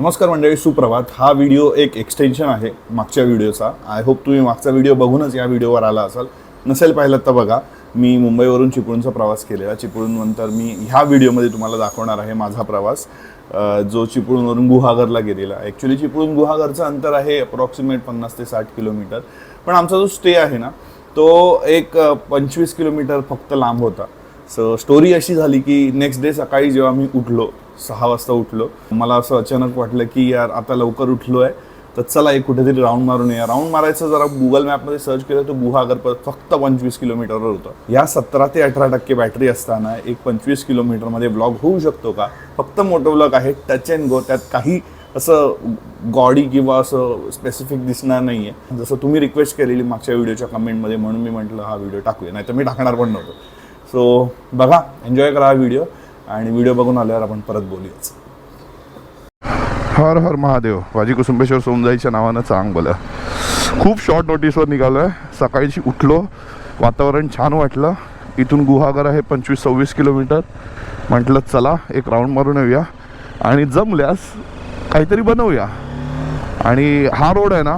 नमस्कार मंडळी सुप्रभात. हा व्हिडिओ एक एक्सटेन्शन आहे मागच्या व्हिडिओचा. आय होप तुम्ही मागचा व्हिडिओ बघूनच या व्हिडिओवर आला असाल. नसेल पाहिलं तर बघा. मी मुंबईवरून चिपळूणचा प्रवास केलेला. चिपळूणनंतर मी ह्या व्हिडिओमध्ये तुम्हाला दाखवणार आहे माझा प्रवास. जो चिपळूणवरून गुहागरला गेलेला. ॲक्च्युली चिपळूण गुहागरचं अंतर आहे अप्रॉक्सिमेट पन्नास ते साठ किलोमीटर. पण आमचा जो स्टे आहे ना तो एक पंचवीस किलोमीटर फक्त लांब होता. सो स्टोरी अशी झाली की नेक्स्ट डे सकाळी जेव्हा मी उठलो सहा वाजता उठलो. मला असं अचानक वाटलं की यार आता लवकर उठलो आहे तर चला एक कुठेतरी राऊंड मारून या राऊंड मारायचं जरा गुगल मॅपमध्ये सर्च केलं तर गुहागर फक्त पंचवीस किलोमीटरवर होतं. या सतरा ते अठरा टक्के बॅटरी असताना एक पंचवीस किलोमीटरमध्ये ब्लॉग होऊ शकतो का? फक्त मोठं ब्लॉग आहे टच अँड गो त्यात काही असं गॉडी किंवा असं स्पेसिफिक दिसणार नाही आहे जसं तुम्ही रिक्वेस्ट केलेली मागच्या व्हिडिओच्या कमेंटमध्ये म्हणून मी म्हटलं हा व्हिडिओ टाकूया. नाही तर मी टाकणार पण नव्हतो. सो बघा एन्जॉय करा हा व्हिडिओ आणि व्हिडिओ बघून आल्यावर आपण परत बोलूयाच हर हर महादेव. वाजी कुसुंबेश्वर सोमजाईच्या नावानं चांग बोला. खूप शॉर्ट नोटीसवर निघालो आहे सकाळची उठलो. वातावरण छान वाटलं. इथून गुहागर आहे पंचवीस सव्वीस किलोमीटर. म्हटलं चला एक राऊंड मारून येऊया. आणि जमल्यास काहीतरी बनवूया. आणि हा रोड आहे ना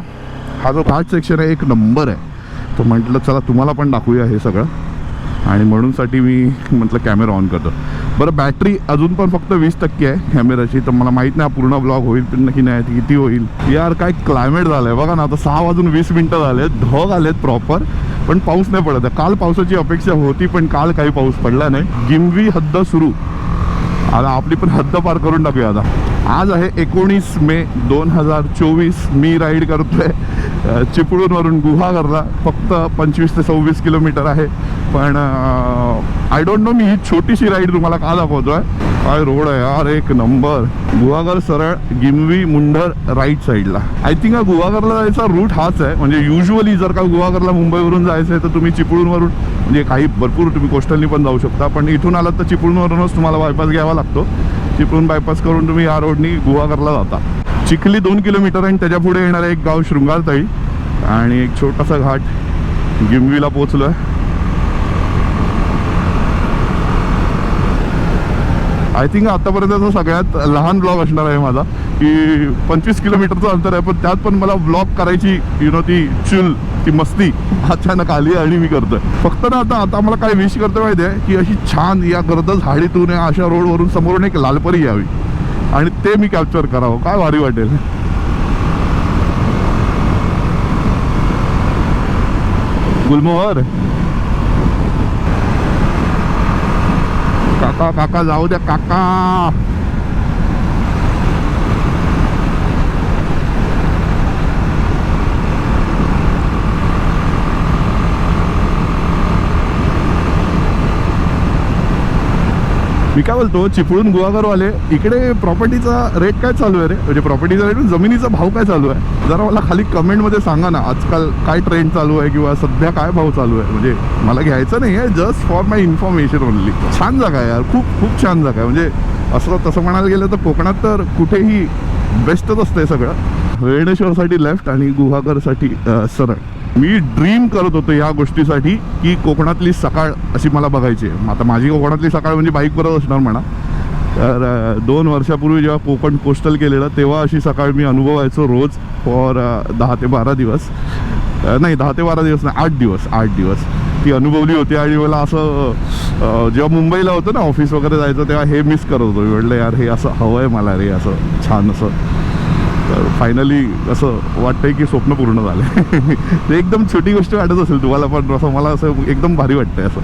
हा जो घाट सेक्शन आहे एक नंबर आहे. तो म्हटलं चला तुम्हाला पण दाखवूया हे सगळं. आणि म्हणूनसाठी मी म्हटलं कॅमेरा ऑन करतो. बरं बॅटरी अजून पण फक्त वीस टक्के आहे कॅमेराची तर मला माहीत नाही पूर्ण ब्लॉग होईल पण की नाही किती होईल. यार काय क्लायमेट झालं आहे बघा ना आता सहा वाजून वीस मिनटं झाले ढग आलेत प्रॉपर पण पाऊस नाही पडत आहे. काल पावसाची अपेक्षा होती पण काल काही पाऊस पडला नाही. गिमवी हद्द सुरू. आता आपली पण हद्द पार करून टाकूया आता. आज आहे एकोणीस मे दोन हजार चोवीस. मी राईड करतोय. चिपळूणवरून गुहागरला. फक्त पंचवीस ते सव्वीस किलोमीटर आहे. पण आय डोंट नो मी ही छोटीशी राईड तुम्हाला का दाखवतोय? काय रोड आहे यार एक नंबर गुहागर सरळ गिमवी मुंडर राईट साईडला आय थिंक हा गुहागरला जायचा रूट हाच आहे. म्हणजे युजली जर का गुहागरला मुंबईवरून जायचं आहे तर तुम्ही चिपळूणवरून म्हणजे काही भरपूर तुम्ही कोस्टलनी पण जाऊ शकता. पण इथून आलात तर चिपळूणवरूनच तुम्हाला बायपास घ्यावा लागतो. चिपळूण बायपास करून तुम्ही या रोडनी गुहागरला जाता. चिखली दोन किलोमीटर आणि त्याच्या पुढे येणारं एक गाव शृंगारताई आणि एक छोटासा घाट. गिमवीला पोचलो आहे आय थिंक आतापर्यंतचा सगळ्यात लहान ब्लॉग असणार आहे माझा की पंचवीस किलोमीटरचं अंतर आहे पण त्यात पण मला ब्लॉग करायची यु नो ती चुल ती मस्ती अचानक आली आणि मी करतोय. फक्त ना आता आता मला काय विश करतो माहिती आहे की अशी छान या गर्द झाडीतून या अशा रोडवरून समोरून एक लालपरी यावी. आणि ते मी कॅप्चर करावं. काय भारी वाटेल. गुलमोहर. काका काका जाऊ द्या काका. मी काय बोलतो चिपळूण गुहागरवाले इकडे प्रॉपर्टीचा रेट काय चालू आहे रे? म्हणजे प्रॉपर्टीचा रेट जमिनीचा भाव काय चालू आहे? जरा मला खाली कमेंटमध्ये सांगा ना आजकाल काय ट्रेंड चालू आहे किंवा सध्या काय भाव चालू आहे? म्हणजे मला घ्यायचं नाही आहे just for my information only छान जागा आहे यार खूप खूप छान जागा आहे. म्हणजे असं तसं म्हणायला गेलं तर कोकणात तर कुठेही बेस्टच असतंय सगळं. वेणेश्वरसाठी लेफ्ट आणि गुहागरसाठी सरळ. मी ड्रीम करत होतो या गोष्टीसाठी की कोकणातली सकाळ अशी मला बघायची आहे. आता माझी कोकणातली सकाळ म्हणजे बाईकवरच असणार म्हणा. तर दोन वर्षापूर्वी जेव्हा कोकण कोस्टल केलेलं तेव्हा अशी सकाळ मी अनुभवायचो रोज फॉर दहा ते बारा दिवस. नाही दहा ते बारा दिवस नाही आठ दिवस आठ दिवस. ती अनुभवली होती आणि मला असं जेव्हा मुंबईला होतं ना ऑफिस वगैरे जायचं तेव्हा हे मिस करत होतो. म्हटलं यार हे असं हवं आहे मला रे असं छान असं. तर फायनली असं वाटतंय की स्वप्न पूर्ण झालं ते एकदम छोटी गोष्ट वाटत असेल तुम्हाला पण असं मला असं एकदम भारी वाटतंय असं.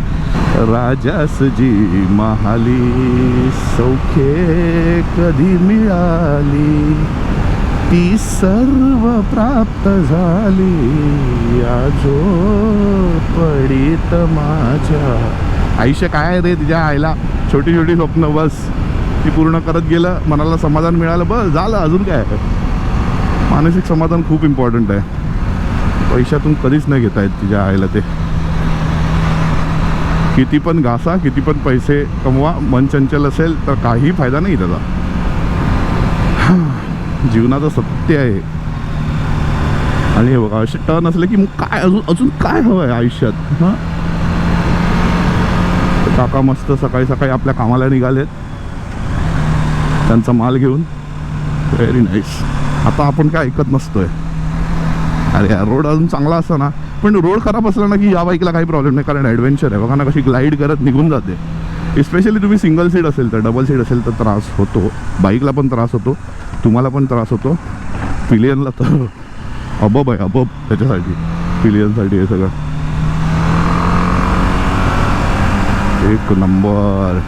राजासजी महाली सौख्ये कधी मिळाली? ती सर्व प्राप्त झाली. आजो पडित माझ्या. आयुष्य काय आहे रे तिच्या आईला? छोटी छोटी स्वप्न बस. ती पूर्ण करत गेलं मनाला समाधान मिळालं बस झालं अजून काय मानसिक समाधान खूप इम्पॉर्टंट आहे. पैशातून कधीच नाही घेता येत तिच्या आईला ते. किती पण घासा किती पण पैसे कमवा मन चंचल असेल तर काही फायदा नाही त्याचा. जीवनाचं सत्य आहे. आणि हे बघा असे टर्न असले की मग काय अजून अजून काय हवं आहे आयुष्यात? हां? तर काका मस्त सकाळी सकाळी आपल्या कामाला निघालेत. त्यांचा माल घेऊन. व्हेरी नाईस आता आपण काय ऐकत नसतोय. अरे यार रोड अजून चांगला असा ना पण रोड खराब असला ना की या बाईकला काही प्रॉब्लेम नाही कारण ॲडव्हेंचर आहे. बघा ना कशी ग्लाईड करत निघून जाते. स्पेशली तुम्ही सिंगल सीट असेल तर डबल सीट असेल तर त्रास होतो. बाईकला पण त्रास होतो. तुम्हाला पण त्रास होतो. पिलियनला तर अबब आहे अबब त्याच्यासाठी. पिलियनसाठी हे सगळं. एक नंबर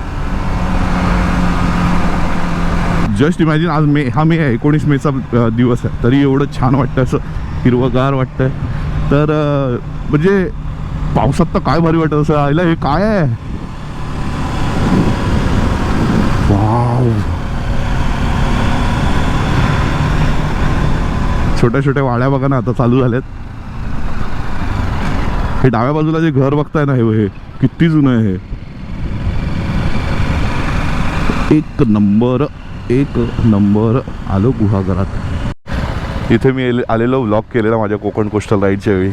जस्ट इमॅजिन आज मे हा मे आहे एकोणीस मेचा दिवस आहे. तरी एवढं छान वाटतं असं हिरवंगार वाटतंय. तर म्हणजे पावसात तर काय भारी वाटत असं आयला हे काय आहे? वाव. छोट्या छोट्या वाड्या बघा ना आता चालू झाल्यात. हे डाव्या बाजूला जे घर बघताय ना हे हे किती जुनं आहे हे. एक नंबर. एक नंबर आलो गुहागरात इथे मी आलेलो व्लॉग केलेला माझ्या कोकण कोस्टल राईडच्या वेळी.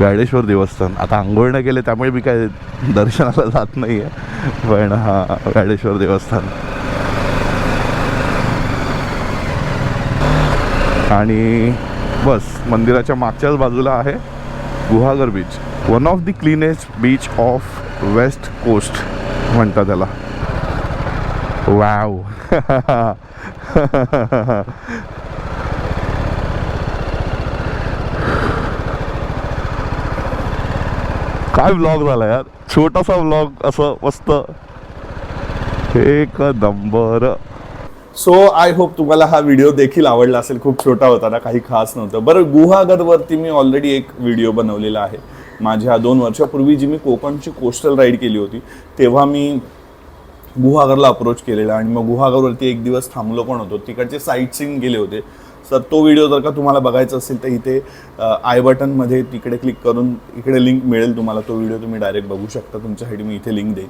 गाडेश्वर देवस्थान. आता आंघोळ नाही केले त्यामुळे मी काय दर्शनाला जात नाही आहे पण हा गाडेश्वर देवस्थान. आणि बस मंदिराच्या मागच्याच बाजूला आहे Guhagar beach one of the cleanest beach of west coast म्हणतात त्याला. Wow. काय ब्लॉग झाला यार? छोटासा व्लॉग असं मस्त. एक नंबर. सो आय होप तुम्हाला हा व्हिडिओ देखील आवडला असेल. खूप छोटा होता ना काही खास नव्हतं. बरं गुहागरवरती मी ऑलरेडी एक व्हिडिओ बनवलेला आहे. माझ्या दोन वर्षापूर्वी जी मी कोकणची कोस्टल राईड केली होती तेव्हा मी गुहागरला अप्रोच केलेला आणि मग गुहागरवरती एक दिवस थांबलो पण होतो. तिकडचे साईट सीन गेले होते. तर तो व्हिडिओ जर का तुम्हाला बघायचा असेल तर इथे आय बटनमध्ये तिकडे क्लिक करून इकडे लिंक मिळेल तुम्हाला. तो व्हिडिओ तुम्ही डायरेक्ट बघू शकता. तुमच्यासाठी मी इथे लिंक देईन.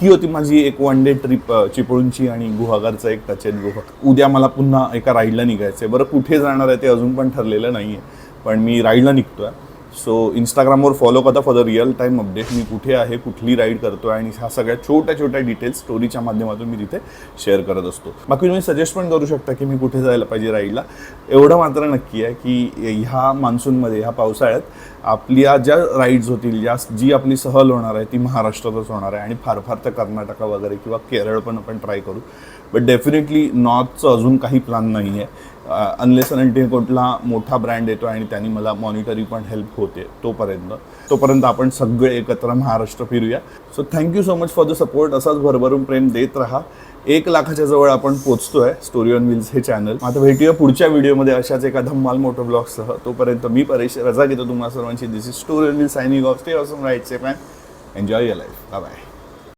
ही होती माझी एक वन डे ट्रिप चिपळूणची आणि गुहागरचा एक टचेन गुहा उद्या मला पुन्हा एका राईडला निघायचं आहे बरं कुठे जाणार आहे ते अजून पण ठरलेलं नाही आहे पण मी राईडला निघतो आहे सो इंस्टाग्रामवर फॉलो करा for the real time update मी कुठे आहे कुठली राईड करतो आणि ह्या सगळ्या छोट्या छोट्या डिटेल्स स्टोरीच्या माध्यमातून मी तिथे शेअर करत असतो. बाकी तुम्ही सजेस्ट पण करू शकता की मी कुठे जायला पाहिजे राईडला एवढं मात्र नक्की आहे की ह्या मान्सूनमध्ये ह्या पावसाळ्यात आपल्या ज्या राईड्स होतील ज्या जी आपली सहल होणार आहे ती महाराष्ट्रातच होणार आहे. आणि फार फार तर कर्नाटका वगैरे किंवा केरळ पण आपण ट्राय करू. बट डेफिनेटली नॉर्थचं अजून काही प्लॅन नाही आहे अनलेस अनंटीन कुठला मोठा ब्रँड येतो आणि त्यांनी मला मॉनिटरी पण हेल्प होते तोपर्यंत. तोपर्यंत आपण सगळे एकत्र महाराष्ट्र फिरूया. So thank you so much for the support असाच भरभरून प्रेम देत राहा. एक लाखाच्या जवळ आपण पोचतोय स्टोरी ऑन व्हील्स हे चॅनल आता भेटूया पुढच्या व्हिडिओमध्ये अशाच एका धम्माल मोठो ब्लॉगसह तोपर्यंत मी परेश रजा घेतो तुम्हाला सर्वांची. This is story on wheels signing off stay awesome ride safe and enjoy your life bye